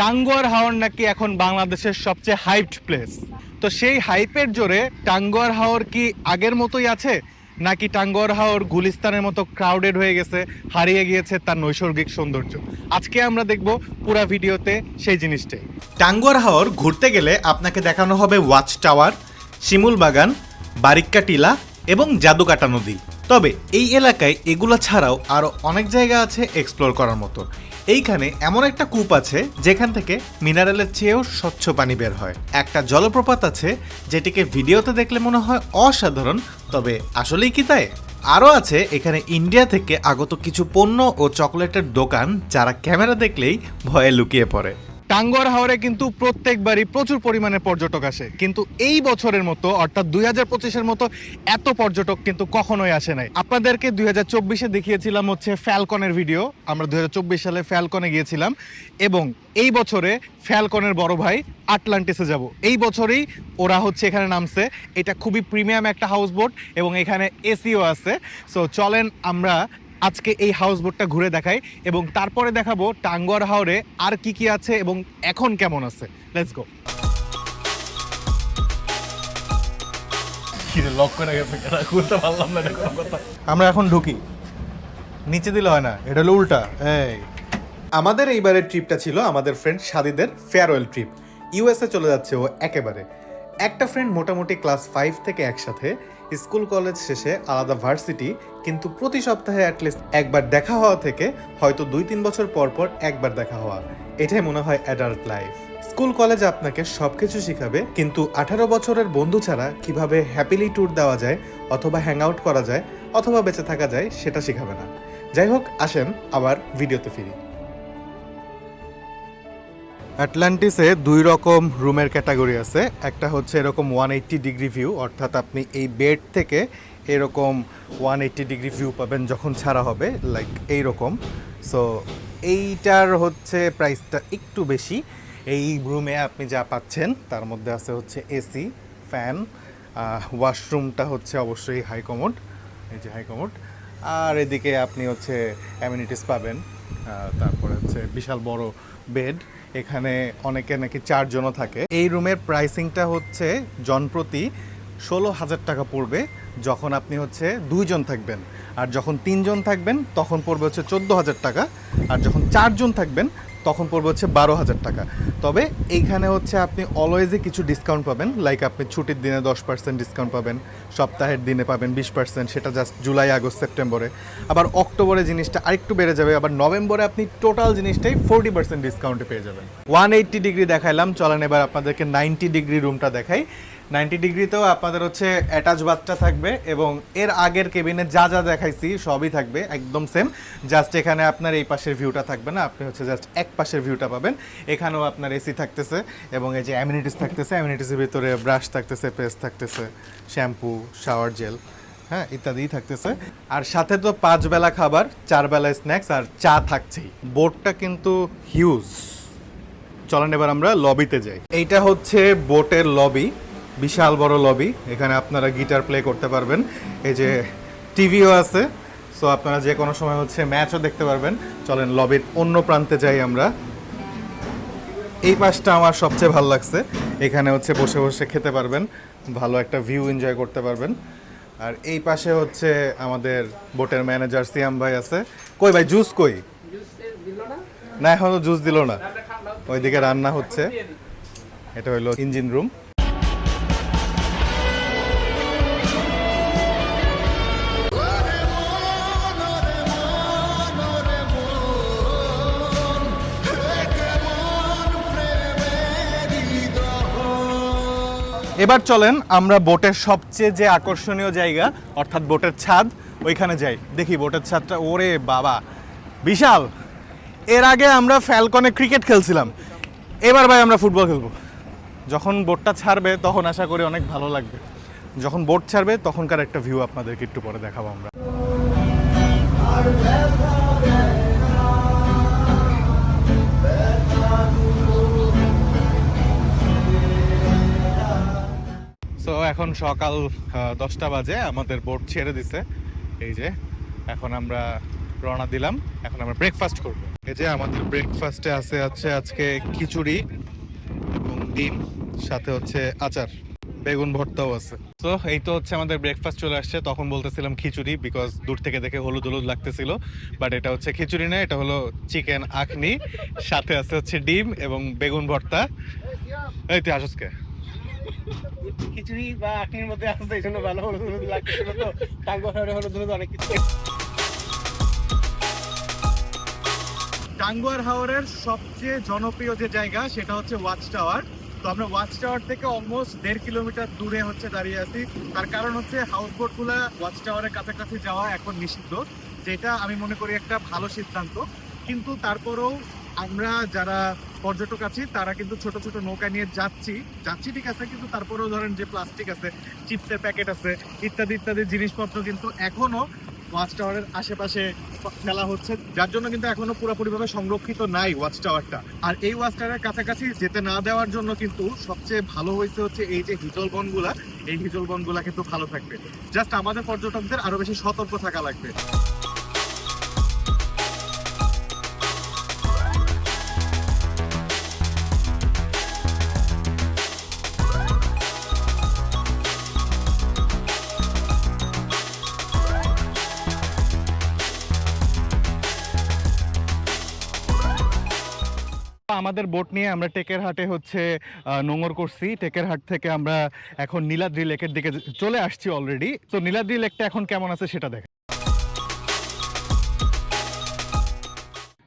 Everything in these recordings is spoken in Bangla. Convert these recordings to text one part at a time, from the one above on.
টাঙ্গুয়ার হাওর নাকি এখন বাংলাদেশের সবচেয়ে হাইপড প্লেস তো সেই হাইপের জোরে টাঙ্গুয়ার হাওর কি আগের মতোই আছে? নাকি টাঙ্গুয়ার হাওর গুলিস্তানের মতো ক্রাউডেড হয়ে গেছে, হারিয়ে গিয়েছে তার নৈসর্গিক সৌন্দর্য? আজকে আমরা দেখব পুরা ভিডিওতে সেই জিনিসটাই। টাঙ্গুয়ার হাওর ঘুরতে গেলে আপনাকে দেখানো হবে ওয়াচ টাওয়ার, শিমুল বাগান, বারিক্কা টিলা এবং জাদুকাটা নদী। তবে এই এলাকায় এগুলো ছাড়াও আরও অনেক জায়গা আছে এক্সপ্লোর করার মতো। এইখানে এমন একটা কূপ আছে যেখান থেকে মিনারেলের চেয়েও স্বচ্ছ পানি বের হয়। একটা জলপ্রপাত আছে যেটিকে ভিডিওতে দেখলে মনে হয় অসাধারণ, তবে আসলেই কি তাই? আরও আছে এখানে ইন্ডিয়া থেকে আগত কিছু পণ্য ও চকলেটের দোকান যারা ক্যামেরা দেখলেই ভয়ে লুকিয়ে পড়ে। টাঙ্গুয়ার হাওরে কিন্তু প্রত্যেকবারই প্রচুর পরিমাণে পর্যটক আসে। কিন্তু এই বছরের মতো, অর্থাৎ দুই হাজার পঁচিশের মতো, এত পর্যটক কিন্তু কখনোই আসে নাই। আপনাদেরকে দুই হাজার চব্বিশে দেখিয়েছিলাম হচ্ছে ফ্যালকনের ভিডিও আমরা দুই হাজার চব্বিশ সালে ফ্যালকনে গিয়েছিলাম এবং এই বছরে ফ্যালকনের বড় ভাই আটলান্টিসে যাব। এই বছরেই ওরা হচ্ছে এখানে নামছে। এটা খুবই প্রিমিয়াম একটা হাউস বোট এবং এখানে এসিও আছে। সো চলেন আমরা আজকে এই হাউস বোটটা ঘুরে দেখাই এবং তারপরে দেখাবো টাঙ্গুয়ার হাওরে আর কি কি আছে এবং এখন কেমন আছে। লেটস গো আমরা এখন ঢুকি। নিচে দিলে হয় না এটা হলো উল্টা এই। আমাদের এইবারের ট্রিপটা ছিল আমাদের ফ্রেন্ড সাদিদের ফেয়ারওয়েল ট্রিপ ইউএসএ চলে যাচ্ছে ও একেবারে। একটা ফ্রেন্ড মোটামুটি ক্লাস ফাইভ থেকে একসাথে স্কুল কলেজ শেষে আলাদা ভার্সিটি কিন্তু প্রতি সপ্তাহে অ্যাটলিস্ট একবার দেখা হওয়া থেকে হয়তো দুই তিন বছর পর পর একবার দেখা হওয়া। এটাই মনে হয় অ্যাডাল্ট লাইফ স্কুল কলেজ আপনাকে সবকিছু শিখাবে, কিন্তু আঠারো বছরের বন্ধু ছাড়া কীভাবে হ্যাপিলি ট্যুর দেওয়া যায় অথবা হ্যাং আউট করা যায় অথবা বেঁচে থাকা যায়, সেটা শিখাবে না। যাই হোক, আসেন আবার ভিডিওতে ফিরি। অ্যাটলান্টিসে দুই রকম রুমের ক্যাটাগরি আছে। একটা হচ্ছে এরকম ওয়ান এইট্টি ডিগ্রি ভিউ অর্থাৎ আপনি এই বেড থেকে এরকম ওয়ান এইট্টি ডিগ্রি ভিউ পাবেন যখন ছাড়া হবে লাইক এই রকম সো এইটার হচ্ছে প্রাইসটা একটু বেশি। এই রুমে আপনি যা পাচ্ছেন, তার মধ্যে আছে হচ্ছে এসি ফ্যান ওয়াশরুমটা হচ্ছে অবশ্যই হাই কমোড এই যে হাই কমোড আর এদিকে আপনি হচ্ছে অ্যামিনিটিস পাবেন তারপরে হচ্ছে বিশাল বড় বেড এখানে অনেকে নাকি চারজনও থাকে। এই রুমের প্রাইসিংটা হচ্ছে জনপ্রতি ষোলো হাজার টাকা পড়বে। যখন আপনি হচ্ছে দুইজন থাকবেন, আর যখন তিনজন থাকবেন, তখন পড়বে হচ্ছে চোদ্দ হাজার টাকা, আর যখন চারজন থাকবেন, তখন পড়বে হচ্ছে বারো হাজার টাকা। তবে এইখানে হচ্ছে আপনি অলওয়েজই কিছু ডিসকাউন্ট পাবেন লাইক আপনি ছুটির দিনে দশ পার্সেন্ট ডিসকাউন্ট পাবেন, সপ্তাহের দিনে পাবেন বিশ পার্সেন্ট সেটা জাস্ট জুলাই, আগস্ট, সেপ্টেম্বরে। আবার অক্টোবরে জিনিসটা আরেকটু বেড়ে যাবে, আবার নভেম্বরে আপনি টোটাল জিনিসটাই ফোর্টি পার্সেন্ট ডিসকাউন্টে পেয়ে যাবেন। ওয়ান এইট্টি ডিগ্রি দেখাইলাম, চলেন এবার আপনাদেরকে নাইনটি ডিগ্রি রুমটা দেখাই। নাইনটি ডিগ্রিতেও আপনাদের হচ্ছে অ্যাটাচ বাথটা থাকবে এবং এর আগের কেবিনে যা যা দেখাইছি সবই থাকবে, একদম সেম জাস্ট এখানে আপনার এই পাশের ভিউটা থাকবে না, আপনি হচ্ছে জাস্ট এক পাশের ভিউটা পাবেন। এখানেও আপনার এসি থাকতেছে এবং এই যে অ্যামিনিটিস থাকতেছে অ্যামিনিটিসের ভিতরে ব্রাশ থাকতেছে পেস্ট থাকতেছে শ্যাম্পু শাওয়ার জেল হ্যাঁ ইত্যাদিই থাকতেছে। আর সাথে তো পাঁচ বেলা খাবার, চার বেলা স্ন্যাক্স আর চা থাকছেই। বোর্ডটা কিন্তু হিউজ চলেন এবার আমরা লবিতে যাই। এইটা হচ্ছে বোটের লবি বিশাল বড় লবি এখানে আপনারা গিটার প্লে করতে পারবেন। এই যে টিভিও আছে। সো আপনারা যে কোনো সময় হচ্ছে ম্যাচও দেখতে পারবেন। চলেন লবির অন্য প্রান্তে যাই আমরা। এই পাশটা আমার সবচেয়ে ভালো লাগছে। এখানে হচ্ছে বসে বসে খেতে পারবেন। ভালো একটা ভিউ এনজয় করতে পারবেন। আর এই পাশে হচ্ছে আমাদের বোটের ম্যানেজার সিয়াম ভাই আছে। কই ভাই জুস কই? না, এখনও জুস দিল না। ওইদিকে রান্না হচ্ছে। এটা হলো ইঞ্জিন রুম এবার চলেন আমরা বোটের সবচেয়ে যে আকর্ষণীয় জায়গা, অর্থাৎ বোটের ছাদ, ওইখানে যাই। দেখি বোটের ছাদটা, ওরে বাবা। বিশাল! এর আগে আমরা ফ্যালকনে ক্রিকেট খেলছিলাম। এবার ভাই আমরা ফুটবল খেলব। যখন বোটটা ছাড়বে, তখন আশা করি অনেক ভালো লাগবে। যখন বোট ছাড়বে, তখনকার একটা ভিউ আপনাদেরকে একটু পরে দেখাবো আমরা। এখন সকাল দশটা বাজে, আমাদের বোট ছেড়ে দিছে। এই যে, এখন আমরা রওনা দিলাম। এখন আমরা ব্রেকফাস্ট করব। এই যে, আমাদের ব্রেকফাস্টে আছে আছে আজকে খিচুড়ি এবং ডিম, সাথে হচ্ছে আচার। বেগুন ভর্তাও আছে। তো, এই তো হচ্ছে আমাদের ব্রেকফাস্ট চলে আসছে। তখন বলতেছিলাম খিচুড়ি বিকজ দূর থেকে দেখে হলুদ হলুদ লাগতেছিল। বাট এটা হচ্ছে খিচুড়ি না, এটা হলো চিকেন আখনি। সাথে আছে হচ্ছে ডিম এবং বেগুন ভর্তা। এই তুই আসস কে? খিচুড়ি বা আটির মধ্যে আছে, এই জন্য ভালো হলুদ হলুদ লাগতেছিল তো। টাঙ্গো শহরে হলুদ হলুদ অনেক কিছু। টাঙ্গুয়ার হাওরের সবচেয়ে জনপ্রিয় যে জায়গা, সেটা হচ্ছে ওয়াচ টাওয়ার। তো আমরা ওয়াচ টাওয়ার থেকে অলমোস্ট দেড় কিলোমিটার দূরে হচ্ছে দাঁড়িয়ে আছি। তার কারণ হচ্ছে হাউস বোটগুলা ওয়াচ টাওয়ারের কাছাকাছি যাওয়া এখন নিষিদ্ধ, যেটা আমি মনে করি একটা ভালো সিদ্ধান্ত। কিন্তু তারপরেও আমরা যারা পর্যটক আছি, তারা কিন্তু ছোট ছোট নৌকা নিয়ে যাচ্ছি। যাচ্ছি ঠিক আছে, কিন্তু তারপরেও ধরেন যে প্লাস্টিক আছে, চিপসের প্যাকেট আছে, ইত্যাদি ইত্যাদি জিনিসপত্র কিন্তু এখনও ওয়াচ টাওয়ারের আশেপাশে ফেলা হচ্ছে, যার জন্য কিন্তু এখনও পুরোপুরিভাবে সংরক্ষিত নাই ওয়াচ টাওয়ারটা আর এই ওয়াচ টাওয়ারের কাছাকাছি যেতে না দেওয়ার জন্য কিন্তু সবচেয়ে ভালো হয়েছে হচ্ছে এই যে হিজল বনগুলা, এই হিজল বনগুলা কিন্তু ভালো থাকবে। জাস্ট আমাদের পর্যটকদের আরও বেশি সতর্ক থাকা লাগবে। আমাদের বোট নিয়ে আমরা টেকের হাটে হচ্ছে নোঙর করছি। টেকের হাট থেকে আমরা এখন নীলাদ্রি লেকের দিকে চলে আসছি অলরেডি তো নীলাদ্রি লেকটা এখন কেমন আছে সেটা দেখ।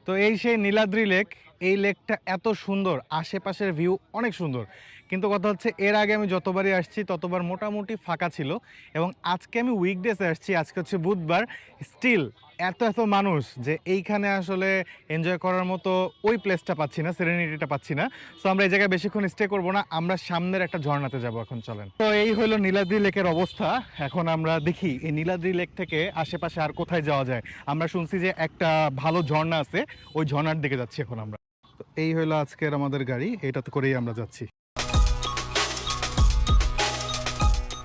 তো এই সেই নীলাদ্রি লেক এই লেকটা এত সুন্দর, আশেপাশের ভিউ অনেক সুন্দর। কিন্তু কথা হচ্ছে, এর আগে আমি যতবারই আসছি, ততবার মোটামুটি ফাঁকা ছিল। এবং আজকে আমি উইকডেসে আসছি, আজকে হচ্ছে বুধবার। স্টিল এত এত মানুষ যে এইখানে আসলে এনজয় করার মতো ওই প্লেসটা পাচ্ছি না সেরেনিটিটা পাচ্ছি না। সো আমরা এই জায়গায় বেশিক্ষণ স্টে করব না, আমরা সামনের একটা ঝর্ণাতে যাব এখন, চলেন। তো এই হলো নীলাদ্রি লেকের অবস্থা। এখন আমরা দেখি, এই নীলাদ্রি লেক থেকে আশেপাশে আর কোথায় যাওয়া যায়? আমরা শুনছি যে একটা ভালো ঝর্ণা আছে, ওই ঝর্ণার দিকে যাচ্ছি এখন আমরা। এই হলো আজকের আমাদের গাড়ি, এটাতে করেই আমরা যাচ্ছি।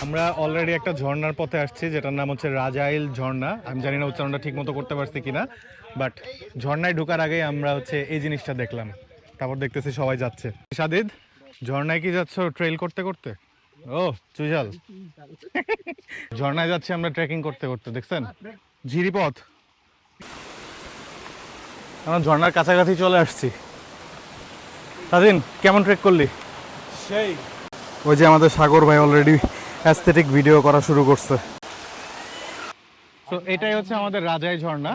আমরা অলরেডি একটা ঝর্ণার পথে আসছি যেটার নাম হচ্ছে রাজাইল ঝর্ণা। আমি জানি না উচ্চারণটা ঠিক মতো করতে পারছি কিনা বাট ঝর্ণায় ঢোকার আগেই আমরা হচ্ছে এই জিনিসটা দেখলাম। তারপর দেখতেছি সবাই যাচ্ছে। সাদিদ ঝর্ণায় কি যাচ্ছ ট্রেল করতে করতে? ও চুইঝাল। ঝর্ণায় যাচ্ছি আমরা ট্রেকিং করতে করতে দেখছেন? ঝিরিপথ আমরা ঝর্ণার কাছাকাছি চলে আসছি। সাদিন কেমন ট্রেক করলি? সেই। ওই যে আমাদের সাগর ভাই অলরেডি অ্যাস্থেটিক ভিডিও করা শুরু করছে। তো এটাই হচ্ছে আমাদের রাজাই ঝর্ণা।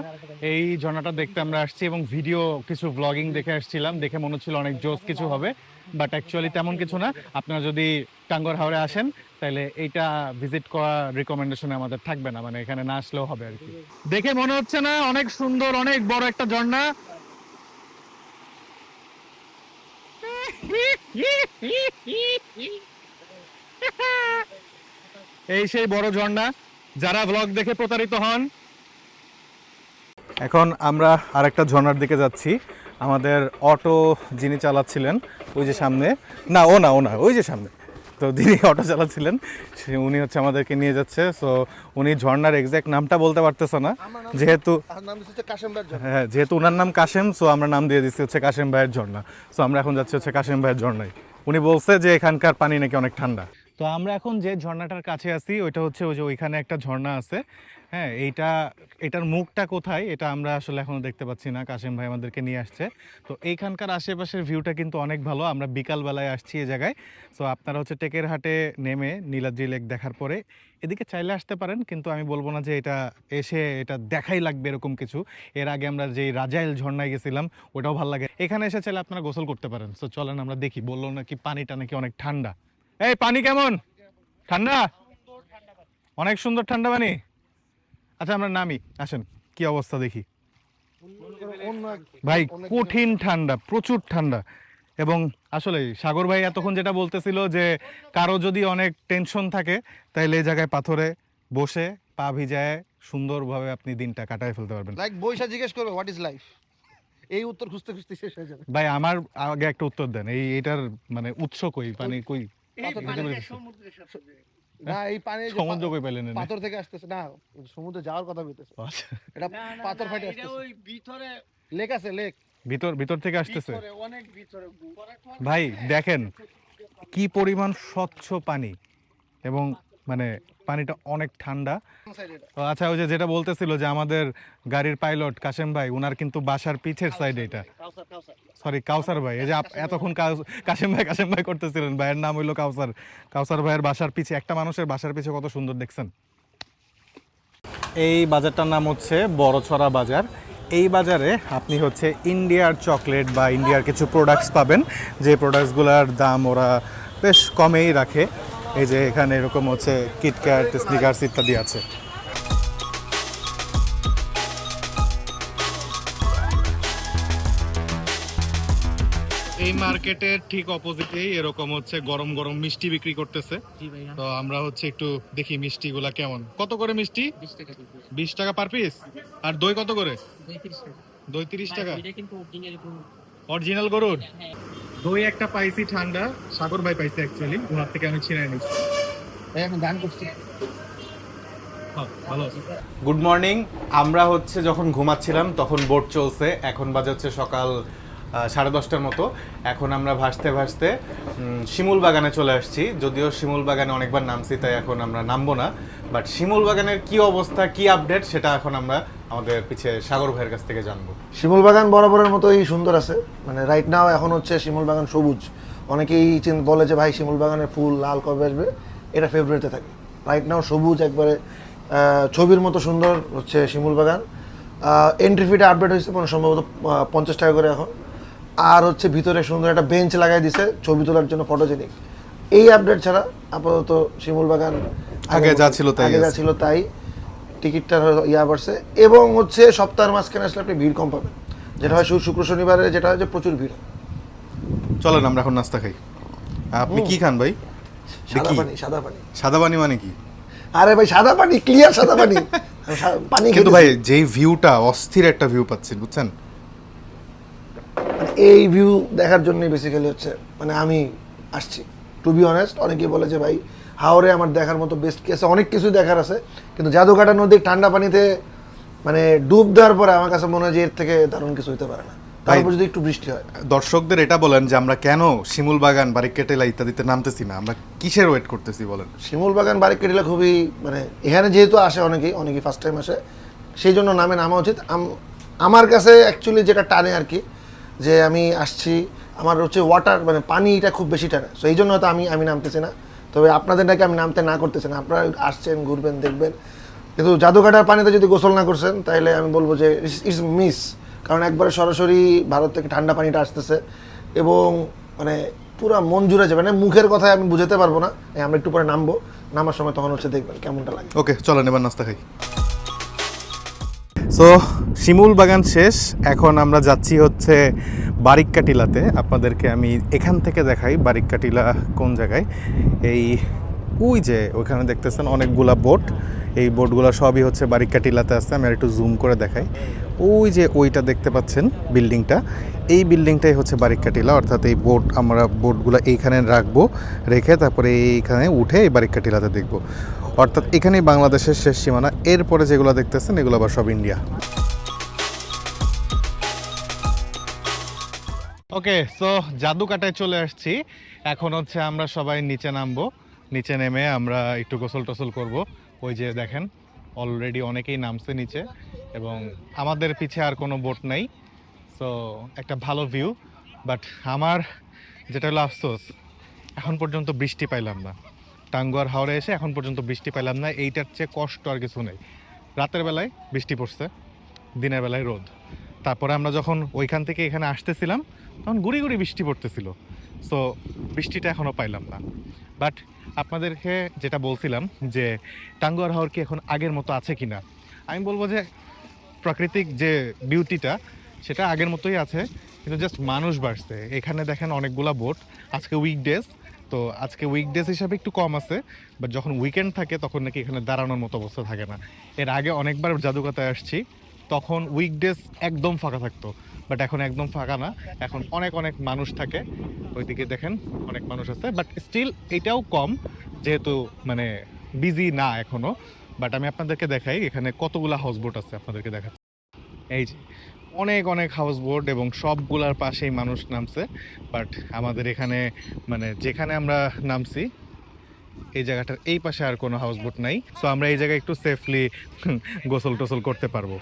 এই ঝর্ণাটা দেখতে আমরা আসছি এবং ভিডিও কিছু ব্লগিং দেখে আসছিলাম। দেখে মনে হচ্ছিল অনেক জোস কিছু হবে বাট অ্যাকচুয়ালি তেমন কিছু না। আপনারা যদি টাঙ্গর হাওড়ে আসেন, তাহলে এইটা ভিজিট করা রিকমেন্ডেশনে আমাদের থাকবে না মানে এখানে না আসলেও হবে আর কি। দেখে মনে হচ্ছে না, অনেক সুন্দর, অনেক বড় একটা ঝর্ণা। এই সেই বড় ঝর্ণা যারা ব্লগ দেখে প্রতারিত হন। এখন আমরা আরেকটা ঝর্ণার দিকে যাচ্ছি। আমাদের অটো যিনি চালাচ্ছিলেন ওই যে সামনে না ও না ও না ওই যে সামনে। তো যিনি অটো চালাচ্ছিলেন সে উনি হচ্ছে আমাদেরকে নিয়ে যাচ্ছে। সো উনি ঝর্ণার এক্স্যাক্ট নামটা বলতে পারতেছে না। যেহেতু আর নাম হচ্ছে কাশেমবার হ্যাঁ যেহেতু ওনার নাম কাশেম সো আমরা নাম দিয়ে দিচ্ছি হচ্ছে কাশেম ভাইয়ের ঝর্ণা। সো আমরা এখন যাচ্ছি হচ্ছে কাশেম ভাইয়ের ঝর্ণায়। উনি বলছে যে এখানকার পানি নাকি অনেক ঠান্ডা। তো আমরা এখন যে ঝর্ণাটার কাছে আছি, ওইটা হচ্ছে ওই যে ওইখানে একটা ঝর্ণা আছে। হ্যাঁ এইটা, এটার মুখটা কোথায়, এটা আমরা আসলে এখনও দেখতে পাচ্ছি না কাশেম ভাই আমাদেরকে নিয়ে আসছে। তো এইখানকার আশেপাশের ভিউটা কিন্তু অনেক ভালো, আমরা বিকালবেলায় আসছি এই জায়গায়। সো আপনারা হচ্ছে টেকের হাটে নেমে নীলাদ্রি লেক দেখার পরে, এদিকে চাইলে আসতে পারেন, কিন্তু আমি বলব না যে এটা এসে এটা দেখাই লাগবে এরকম কিছু। এর আগে আমরা যে রাজাইল ঝর্ণায় গেছিলাম, ওটাও ভালো লাগে। এখানে এসে চাইলে আপনারা গোসল করতে পারেন। সো চলেন আমরা দেখি, বলল নাকি পানিটা নাকি অনেক ঠান্ডা। এই পানি কেমন? ঠান্ডা? অনেক সুন্দর ঠান্ডা পানি। আচ্ছা আমরা নামি। আসেন কি অবস্থা দেখি। ভাই কঠিন ঠান্ডা প্রচুর ঠান্ডা। এবং আসলে সাগর ভাই এতক্ষণ যেটা বলতেছিল যে কারও যদি অনেক টেনশন থাকে তাহলে এই জায়গায় পাথরে বসে পা ভিজায় সুন্দরভাবে আপনি দিনটা কাটায় ফেলতে পারবেন। লাইক বৈশা জিজ্ঞেস করবে হোয়াট ইজ লাইফ এই উত্তর খুঁজতে খুঁজতে শেষ হয়ে যাবে। ভাই আমার আগে একটা উত্তর দেন। এই এটার মানে উৎস কই? মানে কই? না এই পানি যে সমুদ্র পা- কই পেলেন পাথর থেকে আসতেছে না সমুদ্রে যাওয়ার কথা বলতেছে আচ্ছা। এটা পাথর ফাটে আসতেছে। লেক আছে লেক ভিতর ভিতর থেকে আসতেছে? অনেক ভিতরে ভাই দেখেন কি পরিমাণ স্বচ্ছ পানি এবং মানে পানিটা অনেক ঠান্ডা। তো আচ্ছা ওই যে যেটা বলতেছিল যে আমাদের গাড়ির পাইলট কাশেম ভাই উনার কিন্তু বাসার পিছের সাইড এটা। সরি কাউসার। ভাই এই যে এতক্ষণ কাশেম ভাই কাশেম ভাই করতেছিলেন ভাইয়ের নাম হইল কাউসার। কাউসার ভাইয়ের বাসার পিছে একটা মানুষের বাসার পিছে কত সুন্দর দেখছেন? এই বাজারটার নাম হচ্ছে বড়ছড়া বাজার। এই বাজারে আপনি হচ্ছে ইন্ডিয়ার চকলেট বা ইন্ডিয়ার কিছু প্রোডাক্টস পাবেন। যে প্রোডাক্টসগুলোর দাম ওরা বেশ কমেই রাখে। এই যে এখানে এরকম হচ্ছে কিটক্যাট স্নিকার্স ইত্যাদি আছে। এই মার্কেটের ঠিক অপোজিটেই এরকম হচ্ছে গরম গরম মিষ্টি বিক্রি করতেছে। তো আমরা হচ্ছে একটু দেখি মিষ্টিগুলা কেমন। কত করে মিষ্টি? বিশ টাকা দিচ্ছি বিশ টাকা পার পিস আর দই কত করে? দই তিরিশ টাকা। অরিজিনাল গরুর? হ্যাঁ। দই একটা পাইছি ঠান্ডা। সাগর ভাই পাইছি অ্যাকচুয়ালি ওনার থেকে আমি ছিনাই নিচ্ছি এখন দান করছি। গুড মর্নিং আমরা হচ্ছে যখন ঘুমাচ্ছিলাম তখন বোট চলছে। এখন বাজে হচ্ছে সকাল সাড়ে দশটার মতো। এখন আমরা ভাসতে ভাসতে শিমুল বাগানে চলে আসছি। যদিও শিমুল বাগানে অনেকবার নামছি তাই এখন আমরা নামবো না। বাট শিমুল বাগানের কি অবস্থা কি আপডেট সেটা এখন আমরা আমাদের পিছে সাগর ভাইয়ের কাছ থেকে জানব। শিমুল বাগান বরাবরের মতোই সুন্দর আছে। মানে রাইট নাও এখন হচ্ছে শিমুল বাগান সবুজ। অনেকেই বলে যে ভাই শিমুল বাগানের ফুল লাল কবে আসবে? এটা ফেব্রুয়ারিতে থাকে। রাইট নাও সবুজ একবারে ছবির মতো সুন্দর হচ্ছে শিমুল বাগান এন্ট্রি ফিটা আপডেট হয়েছে মানে সম্ভবত পঞ্চাশ টাকা করে এখন। আর হচ্ছে ভিতরে সুন্দর একটা বেঞ্চ লাগাই দিছে ছবি তোলার জন্য ফটোজেনিক এই আপডেট ছাড়া আপাতত শিমুল বাগান আগে যা ছিল তাই আগে যা ছিল তাই। টিকিটটার ইয়া বাড়ছে। এবং হচ্ছে সপ্তাহের মাঝখানে আসলে আপনি ভিড় কম পাবেন। যেটা হয় শুক্র শনিবারে যেটা হয় যে প্রচুর ভিড়। চলেন আমরা এখন নাস্তা খাই। আপনি কি খান ভাই? সাদা পানি সাদা পানি। সাদা পানি মানে কি? আরে ভাই সাদা পানি ক্লিয়ার সাদা পানি। পানি কিন্তু ভাই যেই ভিউটা অস্থির একটা ভিউ পাচ্ছি বুঝছেন? মানে এই ভিউ দেখার জন্যই বেসিক্যালি হচ্ছে মানে আমি আসছি। টু বি অনেস্ট অনেকেই বলে যে ভাই হাওড়ে আমার দেখার মতো বেস্ট কেস অনেক কিছু দেখার আছে। কিন্তু জাদুঘাটা নদীর ঠান্ডা পানিতে মানে ডুব দেওয়ার পরে আমার কাছে মনে হয় যে এর থেকে দারুণ কিছু হতে পারে না। তারপর যদি একটু বৃষ্টি হয়। দর্শকদের এটা বলেন যে আমরা কেন শিমুল বাগান বারিকেটেলা ইত্যাদিতে নামতেছি না? আমরা কিসের ওয়েট করতেছি বলেন? শিমুল বাগান বাড়ি কেটিলা খুবই মানে এখানে যেহেতু আসে অনেকেই অনেকেই ফার্স্ট টাইম আসে সেই জন্য নামে নামা উচিত। আম- আমার কাছে অ্যাকচুয়ালি যেটা টানে আর কি যে আমি আসছি আমার হচ্ছে ওয়াটার মানে পানিটা খুব বেশি টানে। সো এই জন্য হয়তো আমি আমি নামতেছি না। তবে আপনাদের নাকি আমি নামতে না করতেছি না। আপনারা আসছেন, ঘুরবেন, দেখবেন। কিন্তু জাদুঘাটার পানিতে যদি গোসল না করছেন তাহলে আমি বলব যে ইটস মিস। কারণ একবারে সরাসরি ভারত থেকে ঠান্ডা পানিটা আসতেছে এবং মানে পুরো মন জুড়ে যাবে। মানে মুখের কথায় আমি বুঝাতে পারব না। আমরা একটু পরে নামবো। নামার সময় তখন হচ্ছে দেখবেন কেমনটা লাগে। ওকে, চলেন, এবার নাস্তা খাই। সো শিমুল বাগান শেষ। এখন আমরা যাচ্ছি হচ্ছে বারিককাটিলাতে। আপনাদেরকে আমি এখান থেকে দেখাই বারিককাটিলা কোন জায়গায়। এই, ওই যে ওখানে দেখতেছেন অনেকগুলা বোট। এই বোটগুলো সবই হচ্ছে বারিককাটিলাতে আছে। আমি আর একটু জুম করে দেখাই। ওই যে ওইটা দেখতে পাচ্ছেন বিল্ডিংটা। এই বিল্ডিংটাই হচ্ছে বারিককাটিলা। অর্থাৎ এই বোট, আমরা বোটগুলো এইখানে রাখব, রেখে তারপরে এইখানে উঠে এই বারিককাটিলাতে দেখব। অর্থাৎ এখানেই বাংলাদেশের শেষ সীমানা। এরপরে যেগুলো দেখতেছেন, এগুলো আবার সব ইন্ডিয়া। ওকে, সো জাদুকাটায় চলে আসছি। এখন হচ্ছে আমরা সবাই নিচে নামবো। নিচে নেমে আমরা একটু গোসল টোসল করব। ওই যে দেখেন অলরেডি অনেকেই নামছে নিচে এবং আমাদের পিছে আর কোনো বোট নেই। সো, একটা ভালো ভিউ বাট আমার যেটা হলো আফসোস, এখন পর্যন্ত বৃষ্টি পাইলাম না। টাঙ্গুয়ার হাওড়ে এসে এখন পর্যন্ত বৃষ্টি পাইলাম না, এইটার চেয়ে কষ্ট আর কিছু নেই। রাতের বেলায় বৃষ্টি পড়ছে, দিনের বেলায় রোদ। তারপরে আমরা যখন ওইখান থেকে এখানে আসতেছিলাম, তখন গুড়ি গুড়ি বৃষ্টি পড়তেছিল। সো বৃষ্টিটা এখনও পাইলাম না। বাট আপনাদেরকে যেটা বলছিলাম যে, টাঙ্গুয়ার হাওর কি এখন আগের মতো আছে কি না আমি বলব যে, প্রাকৃতিক যে বিউটিটা, সেটা আগের মতোই আছে, কিন্তু জাস্ট মানুষ বাড়ছে। এখানে দেখেন অনেকগুলা বোট আজকে উইকডেজ তো আজকে উইকডেজ হিসাবে একটু কম আছে বাট যখন উইকেন্ড থাকে তখন নাকি এখানে দাঁড়ানোর মতো অবস্থা থাকে না। এর আগে অনেকবার জাদুকাতায় আসছি, তখন উইকডেজ একদম ফাঁকা থাকতো বাট এখন একদম ফাঁকা না। এখন অনেক অনেক মানুষ থাকে, ওইদিকে দেখেন অনেক মানুষ আছে বাট স্টিল এটাও কম, যেহেতু মানে বিজি না এখনও বাট আমি আপনাদেরকে দেখাই, এখানে কতগুলা হাউসবোট আছে আপনাদেরকে দেখাচ্ছি। এই যে অনেক অনেক হাউস বোট এবং সবগুলার পাশেই মানুষ নামছে। বাট আমাদের এখানে মানে যেখানে আমরা নামছি, এই জায়গাটার এই পাশে আর কোনো হাউস বোট নাই। সো আমরা এই জায়গায় একটু সেফলি গোসল টোসল করতে পারব।